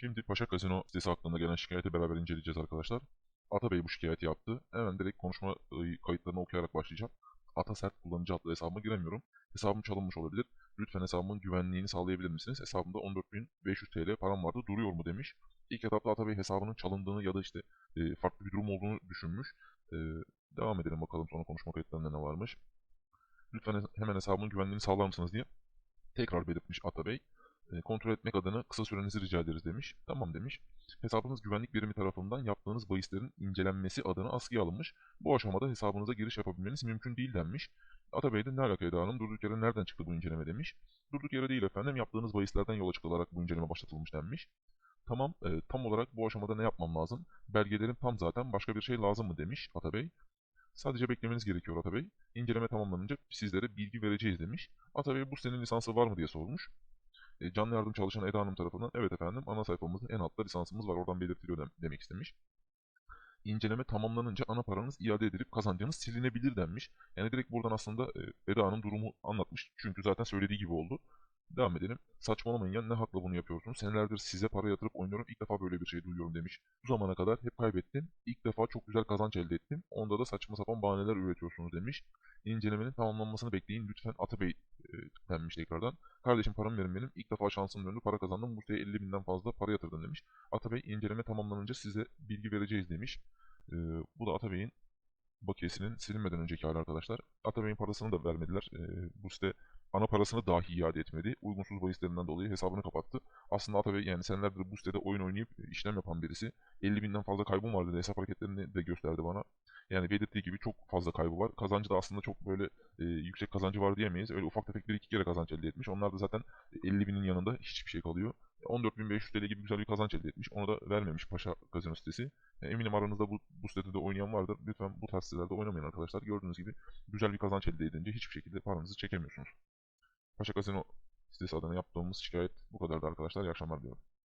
Şimdi Paşa Kasino sitesi hakkında gelen şikayeti beraber inceleyeceğiz arkadaşlar. Ata Bey bu şikayeti yaptı. Hemen direkt konuşma ıı, kayıtlarını okuyarak başlayacağım. Ata Sert kullanıcı adlı hesabıma giremiyorum. Hesabım çalınmış olabilir. Lütfen hesabımın güvenliğini sağlayabilir misiniz? Hesabımda 14.500 TL param vardı duruyor mu demiş. İlk etapta Ata Bey hesabının çalındığını ya da işte e, farklı bir durum olduğunu düşünmüş. E, devam edelim bakalım sonra konuşma kayıtlarında ne varmış. Lütfen he- hemen hesabımın güvenliğini sağlar mısınız diye tekrar belirtmiş Ata Bey. E, kontrol etmek adına kısa sürenizi rica ederiz demiş. Tamam demiş. Hesabınız güvenlik birimi tarafından yaptığınız bahislerin incelenmesi adına askıya alınmış. Bu aşamada hesabınıza giriş yapabilmeniz mümkün değil denmiş. Atabey de ne alaka Eda Hanım durduk yere nereden çıktı bu inceleme demiş. Durduk yere değil efendim yaptığınız bahislerden yola çıkılarak bu inceleme başlatılmış denmiş. Tamam e, tam olarak bu aşamada ne yapmam lazım? Belgelerim tam zaten başka bir şey lazım mı demiş Atabey. Sadece beklemeniz gerekiyor Atabey. İnceleme tamamlanınca sizlere bilgi vereceğiz demiş. Atabey bu sitenin lisansı var mı diye sormuş. E, canlı yardım çalışan Eda Hanım tarafından evet efendim ana sayfamızda en altta lisansımız var oradan belirtiliyor dem- demek istemiş. İnceleme tamamlanınca ana paranız iade edilip kazancınız silinebilir denmiş. Yani direkt buradan aslında e, Eda Hanım durumu anlatmış. Çünkü zaten söylediği gibi oldu. Devam edelim. Saçmalamayın ya ne hakla bunu yapıyorsunuz? Senelerdir size para yatırıp oynuyorum. İlk defa böyle bir şey duyuyorum demiş. Bu zamana kadar hep kaybettim. İlk defa çok güzel kazanç elde ettim. Onda da saçma sapan bahaneler üretiyorsunuz demiş. İncelemenin tamamlanmasını bekleyin lütfen Atabey denmiş tekrardan. Kardeşim paramı verin benim. İlk defa şansım döndü. Para kazandım. Bu siteye 50 binden fazla para yatırdım demiş. Atabey inceleme tamamlanınca size bilgi vereceğiz demiş. E, bu da Atabey'in bakiyesinin silinmeden önceki hali arkadaşlar. Atabey'in parasını da vermediler. E, bu site ana parasını dahi iade etmedi. Uygunsuz bahislerinden dolayı hesabını kapattı. Aslında Atabey yani senelerdir bu sitede oyun oynayıp e, işlem yapan birisi. 50 binden fazla kaybım var dedi. Hesap hareketlerini de gösterdi bana. Yani belirttiği gibi çok fazla kaybı var. Kazancı da aslında çok böyle e, yüksek kazancı var diyemeyiz. Öyle ufak tefek bir iki kere kazanç elde etmiş. Onlar da zaten 50 binin yanında hiçbir şey kalıyor. 14.500 TL gibi güzel bir kazanç elde etmiş. Onu da vermemiş Paşa Gazino sitesi. E, eminim aranızda bu, bu sitede de oynayan vardır. Lütfen bu tarz sitelerde oynamayın arkadaşlar. Gördüğünüz gibi güzel bir kazanç elde edince hiçbir şekilde paranızı çekemiyorsunuz. Paşa Gazino sitesi adına yaptığımız şikayet bu kadardı arkadaşlar. İyi akşamlar diliyorum.